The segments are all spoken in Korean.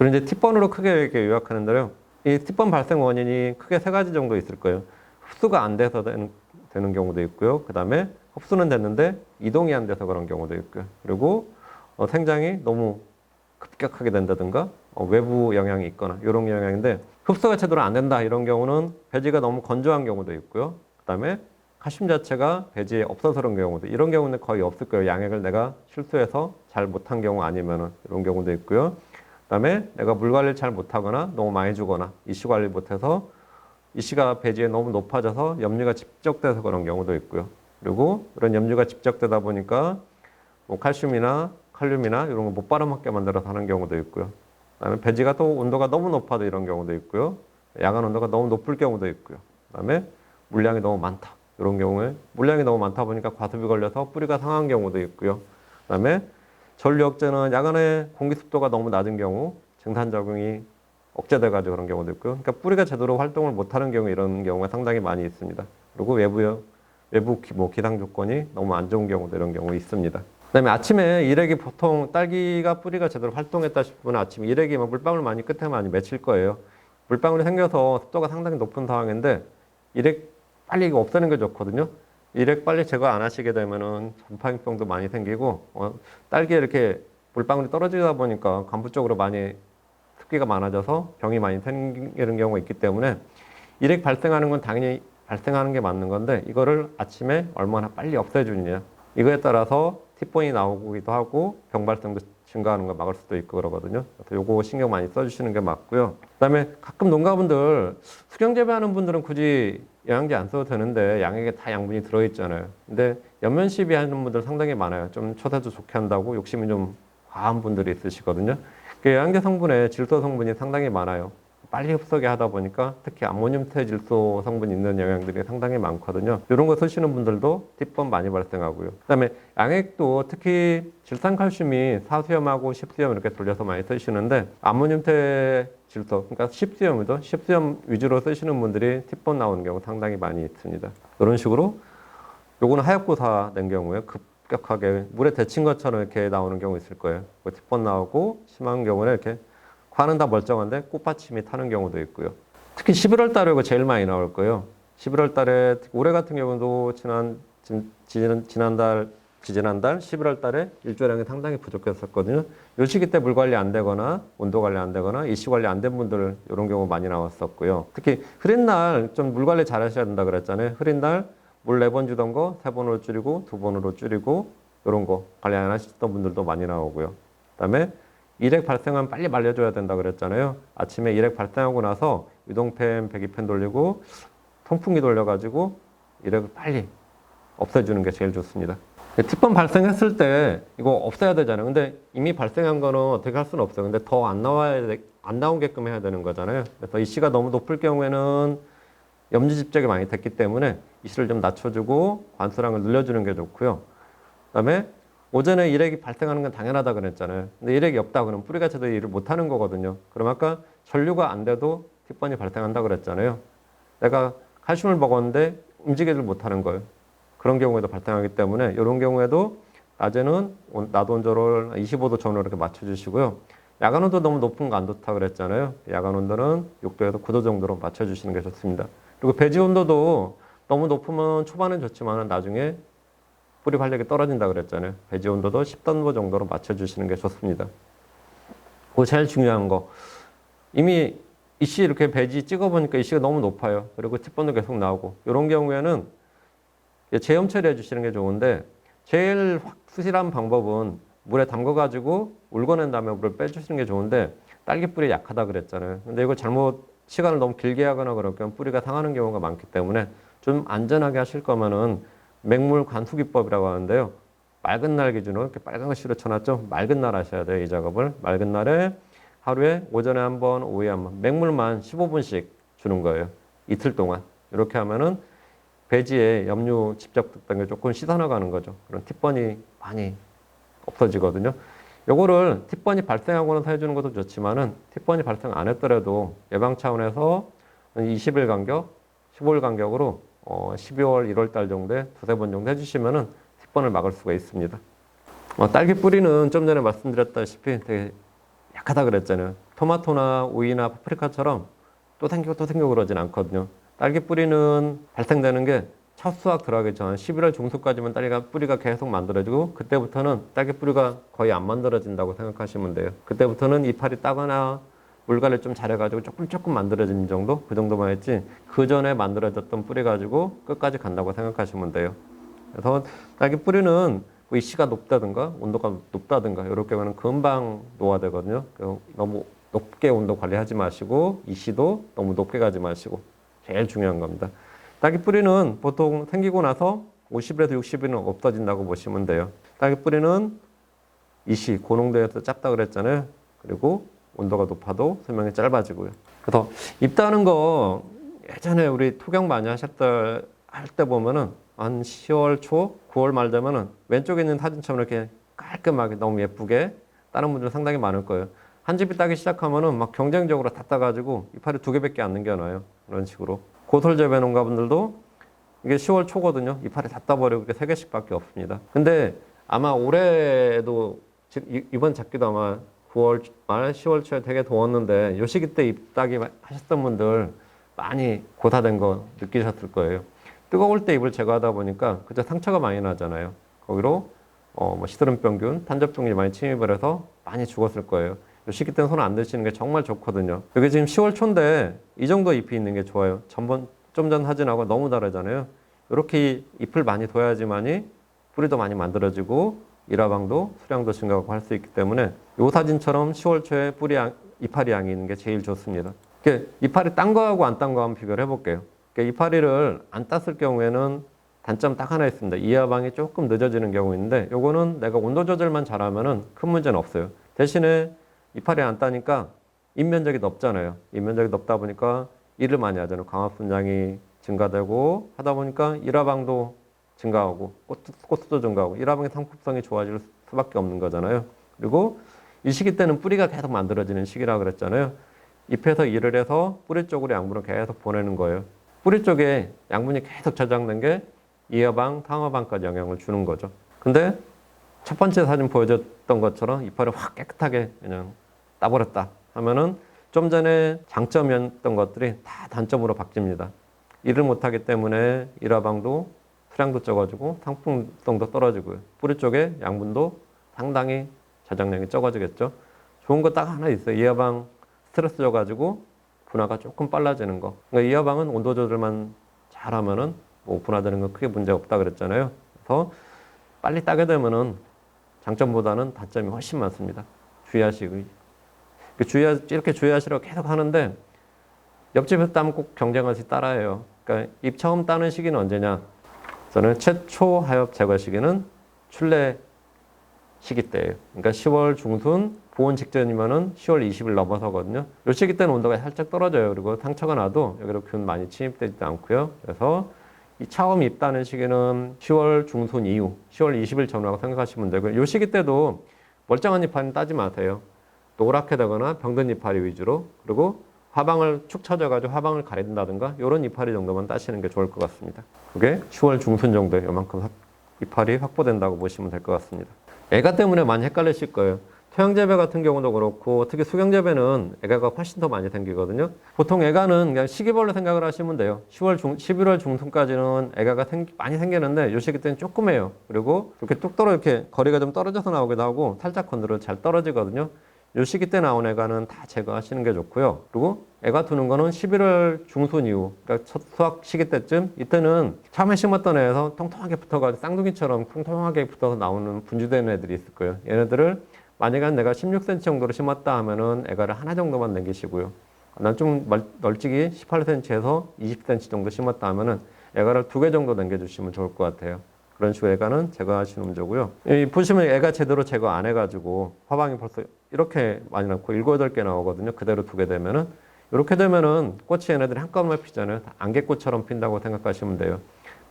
그리고 이제 T번으로 크게 이렇게 요약하는데요. 이 T번 발생 원인이 크게 세 가지 정도 있을 거예요. 흡수가 안 돼서 되는, 되는 경우도 있고요. 그 다음에 흡수는 됐는데 이동이 안 돼서 그런 경우도 있고요. 그리고 어, 생장이 너무 급격하게 된다든가 어, 외부 영향이 있거나 이런 영향인데 흡수가 제대로 안 된다 이런 경우는 배지가 너무 건조한 경우도 있고요. 그 다음에 칼슘 자체가 배지에 없어서 그런 경우도 이런 경우는 거의 없을 거예요. 양액을 내가 실수해서 잘 못한 경우 아니면은 이런 경우도 있고요. 그다음에 내가 물 관리를 잘 못하거나 너무 많이 주거나 이시 관리 못해서 이시가 배지에 너무 높아져서 염류가 집적돼서 그런 경우도 있고요. 그리고 이런 염류가 집적되다 보니까 뭐 칼슘이나 칼륨이나 이런 거못 빨아먹게 만들어서 하는 경우도 있고요. 그다음에 배지가 또 온도가 너무 높아도 이런 경우도 있고요. 야간 온도가 너무 높을 경우도 있고요. 그다음에 물량이 너무 많다. 이런 경우에 물량이 너무 많다 보니까 과습이 걸려서 뿌리가 상한 경우도 있고요. 그다음에 전류 억제는 야간에 공기 습도가 너무 낮은 경우 증산 작용이 억제돼 가지고 그런 경우도 있고요. 그러니까 뿌리가 제대로 활동을 못 하는 경우 이런 경우가 상당히 많이 있습니다. 그리고 외부 외부 기, 뭐 기상 조건이 너무 안 좋은 경우도 이런 경우 있습니다. 그다음에 아침에 일액이 보통 딸기가 뿌리가 제대로 활동했다 싶으면 아침 일액이 뭐 물방울 많이 끝에 많이 맺힐 거예요. 물방울이 생겨서 습도가 상당히 높은 상황인데 일액 빨리 이거 없애는 게 좋거든요. 일액 빨리 제거 안 하시게 되면은 전파인병도 많이 생기고 어, 딸기에 이렇게 물방울이 떨어지다 보니까 간부 쪽으로 많이 습기가 많아져서 병이 많이 생기는 경우가 있기 때문에 일액 발생하는 건 당연히 발생하는 게 맞는 건데 이거를 아침에 얼마나 빨리 없애주느냐. 이거에 따라서 티폰이 나오기도 하고 병 발생도 증가하는 거 막을 수도 있고 그러거든요. 그래서 요거 신경 많이 써주시는 게 맞고요. 그다음에 가끔 농가분들 수경 재배하는 분들은 굳이 영양제 안 써도 되는데 양액에 다 양분이 들어있잖아요. 근데 연면 시비 하는 분들 상당히 많아요. 좀 초세도 좋게 한다고 욕심이 좀 과한 분들이 있으시거든요. 그 영양제 성분에 질소 성분이 상당히 많아요. 빨리 흡수게 하다 보니까 특히 암모늄 태질소 성분 있는 영양들이 상당히 많거든요. 이런 거 쓰시는 분들도 팁번 많이 발생하고요. 그다음에 양액도 특히 질산칼슘이 사수염하고 십수염 이렇게 돌려서 많이 쓰시는데 암모늄 태질소 그러니까 십수염이죠. 십수염 위주로 쓰시는 분들이 팁번 나오는 경우 상당히 많이 있습니다. 이런 식으로 요거는 하얗고사 낸 경우에 급격하게 물에 데친 것처럼 이렇게 나오는 경우 있을 거예요. 그 팁번 나오고 심한 경우는 이렇게 관은 다 멀쩡한데 꽃받침이 타는 경우도 있고요. 특히 11월 달에 제일 많이 나올 거예요. 11월 달에 올해 같은 경우도 지난 지난 지난달 지지난달 11월 달에 일조량이 상당히 부족했었거든요. 요 시기 때 물 관리 안 되거나 온도 관리 안 되거나 이시 관리 안 된 분들 이런 경우 많이 나왔었고요. 특히 흐린 날 좀 물 관리 잘 하셔야 된다 그랬잖아요. 흐린 날 물 네 번 주던 거 세 번으로 줄이고 두 번으로 줄이고 이런 거 관리 안 하셨던 분들도 많이 나오고요. 그다음에 일액 발생하면 빨리 말려줘야 된다 그랬잖아요. 아침에 일액 발생하고 나서 유동팬, 배기팬 돌리고 통풍기 돌려가지고 일액을 빨리 없애주는 게 제일 좋습니다. 특번 발생했을 때 이거 없애야 되잖아요. 근데 이미 발생한 거는 어떻게 할 수는 없어요. 근데 더 안 나와야 돼, 안 나오게끔 해야 되는 거잖아요. 그래서 이시가 너무 높을 경우에는 염지 집적이 많이 됐기 때문에 이시를 좀 낮춰주고 관수량을 늘려주는 게 좋고요. 그다음에 오전에 일액이 발생하는 건 당연하다 그랬잖아요. 근데 일액이 없다 그러면 뿌리가 제대로 일을 못 하는 거거든요. 그럼 아까 전류가 안 돼도 틱번이 발생한다 그랬잖아요. 내가 칼슘을 먹었는데 움직이질 못하는 거예요. 그런 경우에도 발생하기 때문에 이런 경우에도 낮에는 온- 낮 온도를 25도 전후로 이렇게 맞춰주시고요. 야간 온도 너무 높은 거 안 좋다 그랬잖아요. 야간 온도는 6도에서 9도 정도로 맞춰주시는 게 좋습니다. 그리고 배지 온도도 너무 높으면 초반은 좋지만 나중에 뿌리 활력이 떨어진다 그랬잖아요. 배지 온도도 10도 정도로 맞춰주시는 게 좋습니다. 그거 제일 중요한 거. 이미 이씨 이렇게 배지 찍어보니까 이씨가 너무 높아요. 그리고 팁번도 계속 나오고. 이런 경우에는 재염 처리해 주시는 게 좋은데 제일 확실한 방법은 물에 담궈가지고 울궈낸 다음에 물을 빼주시는 게 좋은데 딸기 뿌리 약하다 그랬잖아요. 근데 이걸 잘못 시간을 너무 길게 하거나 그러면 뿌리가 상하는 경우가 많기 때문에 좀 안전하게 하실 거면은 맹물 관수기법이라고 하는데요. 맑은 날 기준으로 이렇게 빨간 글씨로 쳐놨죠. 맑은 날 하셔야 돼요. 이 작업을. 맑은 날에 하루에 오전에 한 번, 오후에 한 번, 맹물만 15분씩 주는 거예요. 이틀 동안. 이렇게 하면은 배지에 염류 집적됐던 게 조금 씻어나가는 거죠. 그런 팁번이 많이 없어지거든요. 요거를 팁번이 발생하고는 해주는 것도 좋지만은 팁번이 발생 안 했더라도 예방 차원에서 20일 간격, 15일 간격으로 어, 12월, 1월 달 정도에 두세 번 정도 해주시면은 팁번을 막을 수가 있습니다. 어, 딸기 뿌리는 좀 전에 말씀드렸다시피 되게 약하다 그랬잖아요. 토마토나 오이나 파프리카처럼 또 생기고 또 생기고 그러진 않거든요. 딸기 뿌리는 발생되는 게 첫 수확 들어가기 전 11월 중순까지만 딸기가 뿌리가 계속 만들어지고 그때부터는 딸기 뿌리가 거의 안 만들어진다고 생각하시면 돼요. 그때부터는 이파리 따거나 물갈이 좀 잘해가지고 조금 조금 만들어지는 정도 그 정도만 했지 그 전에 만들어졌던 뿌리 가지고 끝까지 간다고 생각하시면 돼요. 그래서 딸기 뿌리는 뭐 이씨가 높다든가 온도가 높다든가 이렇게 하면 금방 노화되거든요. 그 너무 높게 온도 관리하지 마시고 이씨도 너무 높게 가지 마시고 제일 중요한 겁니다. 딸기 뿌리는 보통 생기고 나서 50일에서 60일은 없어진다고 보시면 돼요. 딸기 뿌리는 이씨 고농도에서 짧다 그랬잖아요. 그리고 온도가 높아도 수명이 짧아지고요. 그래서 잎다는 거 예전에 우리 토경 많이 하셨다 할 때 보면은 한 10월 초, 9월 말 되면은 왼쪽에 있는 사진처럼 이렇게 깔끔하게 너무 예쁘게 다른 분들 상당히 많을 거예요. 한 집이 따기 시작하면은 막 경쟁적으로 다 따가지고 이파리 두 개밖에 안 남겨놔요. 이런 식으로. 고설 재배 농가분들도 이게 10월 초거든요. 이파리 다 따버리고 이게 세 개씩밖에 없습니다. 근데 아마 올해도 이번 작기도 아마 9월 말 10월 초에 되게 더웠는데 요 시기 때 잎따기 하셨던 분들 많이 고사된 거 느끼셨을 거예요. 뜨거울 때 잎을 제거하다 보니까 그때 상처가 많이 나잖아요. 거기로 어, 뭐 시드름병균, 탄저병이 많이 침입을 해서 많이 죽었을 거예요. 요 시기 때는 손 안 드시는 게 정말 좋거든요. 이게 지금 10월 초인데 이 정도 잎이 있는 게 좋아요. 전번 좀 전 사진하고 너무 다르잖아요. 이렇게 잎을 많이 둬야지만이 뿌리도 많이 만들어지고 일화방도 수량도 증가하고 할 수 있기 때문에 요 사진처럼 10월 초에 뿌리 양, 이파리 양이 있는 게 제일 좋습니다. 이파리 딴 거하고 안 딴 거 한번 비교를 해볼게요. 이파리를 안 땄을 경우에는 단점 딱 하나 있습니다. 이하방이 조금 늦어지는 경우 있는데 요거는 내가 온도 조절만 잘하면은 큰 문제는 없어요. 대신에 이파리 안 따니까 잎면적이 넓잖아요. 잎면적이 넓다 보니까 일을 많이 하잖아요. 광합 분량이 증가되고 하다 보니까 일화방도 증가하고 꽃- 꽃수도 증가하고 일화방의 상품성이 좋아질 수밖에 없는 거잖아요. 그리고 이 시기 때는 뿌리가 계속 만들어지는 시기라 그랬잖아요. 잎에서 일을 해서 뿌리 쪽으로 양분을 계속 보내는 거예요. 뿌리 쪽에 양분이 계속 저장된 게 이하방, 상하방까지 영향을 주는 거죠. 근데 첫 번째 사진 보여줬던 것처럼 이파를 확 깨끗하게 그냥 따버렸다 하면은 좀 전에 장점이었던 것들이 다 단점으로 바뀝니다. 일을 못하기 때문에 일화방도 수량도 적어지고 상품성도 떨어지고요. 뿌리 쪽에 양분도 상당히 저장량이 적어지겠죠. 좋은 거 딱 하나 있어요. 이하방 스트레스 줘가지고 분화가 조금 빨라지는 거. 그러니까 이하방은 온도 조절만 잘하면은 뭐 분화되는 건 크게 문제 없다 그랬잖아요. 그래서 빨리 따게 되면은 장점보다는 단점이 훨씬 많습니다. 주의하시고 그 주의하 이렇게 주의하시라고 계속 하는데 옆집에서 따면 꼭 경쟁하시 따라해요. 그러니까 잎 처음 따는 시기는 언제냐? 저는 최초 하엽 제거 시기는 출래 시기 때예요. 그러니까 10월 중순 보온 직전이면은 10월 20일 넘어서거든요. 이 시기 때는 온도가 살짝 떨어져요. 그리고 상처가 나도 여기로 균 많이 침입되지도 않고요. 그래서 이 처음 입다는 시기는 10월 중순 이후 10월 20일 전후라고 생각하시면 되고요. 이 시기 때도 멀쩡한 이파리는 따지 마세요. 노랗게 되거나 병든 이파리 위주로 그리고 화방을 축 처져가지고 화방을 가린다든가 이런 이파리 정도만 따시는 게 좋을 것 같습니다. 그게 10월 중순 정도에 요만큼 확- 이파리 확보된다고 보시면 될 것 같습니다. 애가 때문에 많이 헷갈리실 거예요. 토양재배 같은 경우도 그렇고 특히 수경재배는 애가가 훨씬 더 많이 생기거든요. 보통 애가는 그냥 시기별로 생각을 하시면 돼요. 10월 중, 11월 중순까지는 애가가 생, 많이 생기는데 요 시기 때는 조금 해요. 그리고 이렇게 뚝 떨어 이렇게 거리가 좀 떨어져서 나오기도 하고 살짝 건드려 잘 떨어지거든요. 요 시기 때 나온 애가는 다 제거하시는 게 좋고요. 그리고 애가 두는 거는 11월 중순 이후, 그러니까 첫 수확 시기 때쯤 이때는 처음에 심었던 애에서 통통하게 붙어가지고 쌍둥이처럼 통통하게 붙어서 나오는 분주되는 애들이 있을 거예요. 얘네들을 만약에 내가 16cm 정도로 심었다 하면은 애가를 하나 정도만 남기시고요. 난 좀 널찍이 18cm에서 20cm 정도 심었다 하면은 애가를 두 개 정도 남겨주시면 좋을 것 같아요. 그런 식으로 애가는 제거하시는 문제고요. 이 보시면 애가 제대로 제거 안 해가지고 화방이 벌써 이렇게 많이 남고 일곱 여덟 개 나오거든요. 그대로 두게 되면은 이렇게 되면은 꽃이 얘네들이 한꺼번에 피잖아요. 다 안개꽃처럼 핀다고 생각하시면 돼요.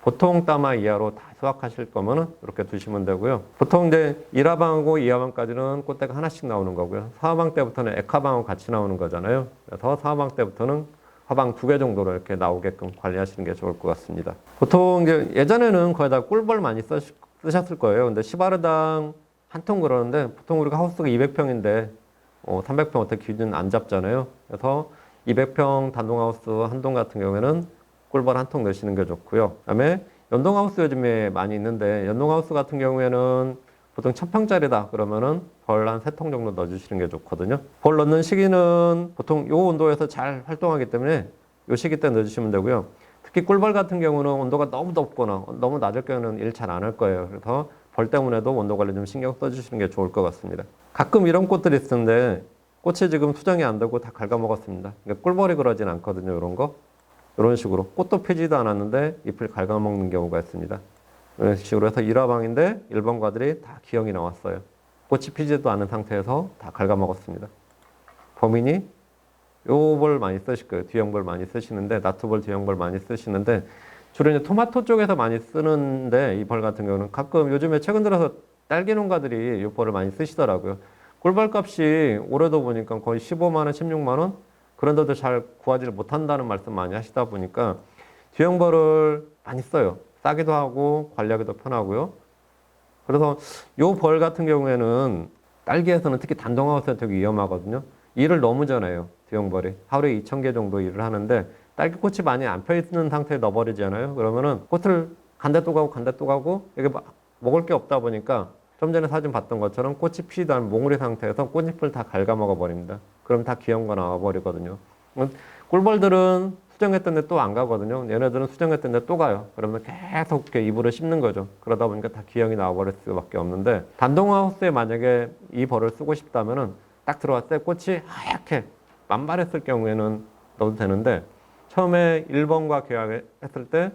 보통 따마 이하로 다 수확하실 거면은 이렇게 두시면 되고요. 보통 이제 1화방하고 2화방까지는 꽃대가 하나씩 나오는 거고요. 4화방 때부터는 액화방하고 같이 나오는 거잖아요. 그래서 4화방 때부터는 화방 두 개 정도로 이렇게 나오게끔 관리하시는 게 좋을 것 같습니다. 보통 이제 예전에는 거의 다 꿀벌 많이 쓰, 쓰셨을 거예요. 근데 시바르당 한 통 그러는데 보통 우리가 하우스가 200평인데 어, 300평 어떻게 기준 안 잡잖아요. 그래서 200평 단독하우스 한 동 같은 경우에는 꿀벌 한 통 넣으시는 게 좋고요. 그다음에 연동하우스 요즘에 많이 있는데 연동하우스 같은 경우에는 보통 1000평짜리다 그러면은 벌 한 세 통 정도 넣어주시는 게 좋거든요. 벌 넣는 시기는 보통 요 온도에서 잘 활동하기 때문에 요 시기 때 넣어주시면 되고요. 특히 꿀벌 같은 경우는 온도가 너무 덥거나 너무 낮을 경우는 일 잘 안 할 거예요. 그래서 벌 때문에도 온도 관리 좀 신경 써주시는 게 좋을 것 같습니다. 가끔 이런 꽃들이 있는데 꽃이 지금 수정이 안 되고 다 갉아먹었습니다. 그러니까 꿀벌이 그러진 않거든요. 이런 거. 이런 식으로 꽃도 피지도 않았는데 잎을 갉아먹는 경우가 있습니다. 이런 식으로 해서 일화방인데 일반과들이 다 기형이 나왔어요. 꽃이 피지도 않은 상태에서 다 갉아먹었습니다. 범인이 요벌 많이 쓰실 거예요. 뒤형벌 많이 쓰시는데 나투벌 뒤형벌 많이 쓰시는데 주로 이제 토마토 쪽에서 많이 쓰는데 이 벌 같은 경우는 가끔 요즘에 최근 들어서 딸기 농가들이 이 벌을 많이 쓰시더라고요. 꿀벌 값이 올해도 보니까 거의 15만 원, 16만 원 그런데도 잘 구하지를 못한다는 말씀 많이 하시다 보니까 뒤형벌을 많이 써요. 싸기도 하고 관리하기도 편하고요. 그래서 요 벌 같은 경우에는 딸기에서는 특히 단동하우스에 되게 위험하거든요. 일을 너무 전해요. 뒤형벌이 하루에 2,000개 정도 일을 하는데 딸기꽃이 많이 안 펴 있는 상태에 넣어버리잖아요. 그러면은 꽃을 간대 또 가고 간대 또 가고 이게 막 먹을 게 없다 보니까 좀 전에 사진 봤던 것처럼 꽃이 피지도 않은 몽우리 상태에서 꽃잎을 다 갉아먹어 버립니다. 그럼 다 기형과 나와 버리거든요. 음, 꿀벌들은 수정했던 데 또 안 가거든요. 얘네들은 수정했던 데 또 가요. 그러면 계속 이렇게 입으로 씹는 거죠. 그러다 보니까 다 기형이 나와버릴 수밖에 없는데 단동하우스에 만약에 이 벌을 쓰고 싶다면은 딱 들어왔을 때 꽃이 하얗게 만발했을 경우에는 넣어도 되는데 처음에 1번과 계약했을 때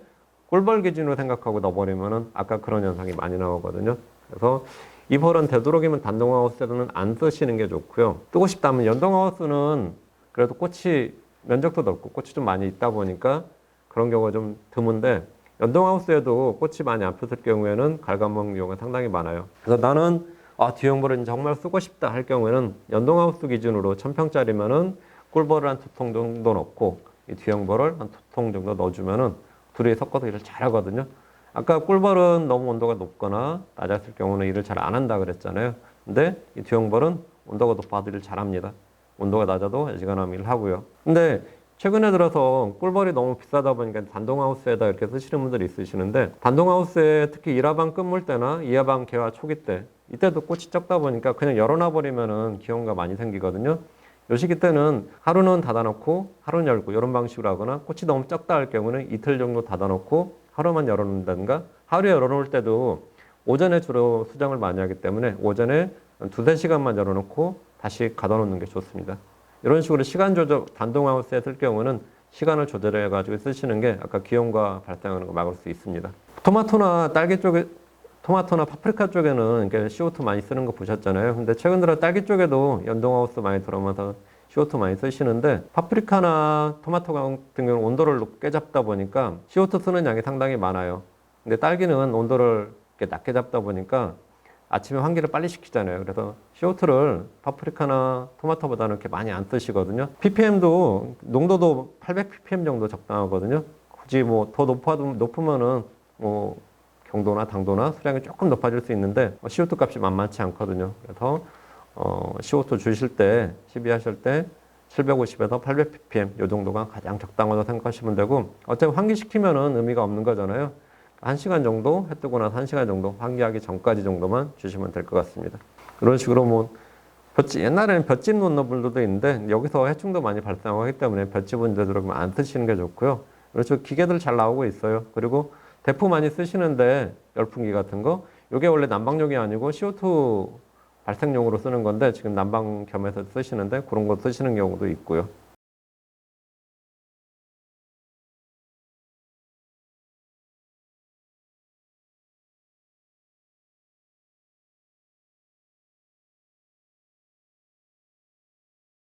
꿀벌 기준으로 생각하고 넣어버리면은 아까 그런 현상이 많이 나오거든요. 그래서 이 벌은 되도록이면 단동하우스에서는 안 쓰시는 게 좋고요. 뜨고 싶다면 연동하우스는 그래도 꽃이 면적도 넓고 꽃이 좀 많이 있다 보니까 그런 경우가 좀 드문데 연동하우스에도 꽃이 많이 안 폈을 경우에는 갉아먹는 경우가 상당히 많아요. 그래서 나는 아, 뒤형벌은 정말 쓰고 싶다 할 경우에는 연동하우스 기준으로 1000평짜리면은 꿀벌을 한 두 통 정도 넣고 이 뒤형벌을 한 두 통 정도 넣어주면은 둘이 섞어서 일을 잘 하거든요. 아까 꿀벌은 너무 온도가 높거나 낮았을 경우는 일을 잘 안 한다 그랬잖아요. 근데 이 뒤형벌은 온도가 높아도 일을 잘 합니다. 온도가 낮아도 애지간하면 일을 하고요. 근데 최근에 들어서 꿀벌이 너무 비싸다 보니까 단동하우스에다 이렇게 쓰시는 분들이 있으시는데 단동하우스에 특히 1화방 끝물 때나 2화방 개화 초기 때 이때도 꽃이 적다 보니까 그냥 열어놔 버리면은 기온가 많이 생기거든요. 요 시기 때는 하루는 닫아놓고 하루는 열고 이런 방식으로 하거나 꽃이 너무 적다 할 경우는 이틀 정도 닫아놓고 하루만 열어놓는다든가 하루에 열어놓을 때도 오전에 주로 수정을 많이 하기 때문에 오전에 두세 시간만 열어놓고 다시 가둬놓는 게 좋습니다. 이런 식으로 시간 조절 단동하우스에 쓸 경우는 시간을 조절해 가지고 쓰시는 게 아까 기온과 발생하는 거 막을 수 있습니다. 토마토나 딸기 쪽에 토마토나 파프리카 쪽에는 이렇게 CO2 많이 쓰는 거 보셨잖아요. 근데 최근 들어 딸기 쪽에도 연동하우스 많이 들어오면서 CO2 많이 쓰시는데 파프리카나 토마토 같은 경우는 온도를 높게 잡다 보니까 CO2 쓰는 양이 상당히 많아요. 근데 딸기는 온도를 낮게 잡다 보니까 아침에 환기를 빨리 시키잖아요. 그래서 CO2를 파프리카나 토마토보다는 이렇게 많이 안 쓰시거든요. ppm도 농도도 800ppm 정도 적당하거든요. 굳이 뭐 더 높아도 높으면은 뭐 경도나 당도나 수량이 조금 높아질 수 있는데 CO2 값이 만만치 않거든요. 그래서 어, CO2 주실 때 시비하실 때 750에서 800ppm 요 정도가 가장 적당하다고 생각하시면 되고 어차피 환기시키면은 의미가 없는 거잖아요. 한 시간 정도 해 뜨고 나서 한 시간 정도 환기하기 전까지 정도만 주시면 될 것 같습니다. 그런 식으로 뭐 볕집, 옛날에는 볕집 놓는 분들도 있는데 여기서 해충도 많이 발생하기 때문에 볕집은 되도록이면 안 쓰시는 게 좋고요. 그렇죠. 기계들 잘 나오고 있어요. 그리고 대포 많이 쓰시는데 열풍기 같은 거 이게 원래 난방용이 아니고 CO2 발생용으로 쓰는 건데 지금 난방 겸해서 쓰시는데 그런 거 쓰시는 경우도 있고요.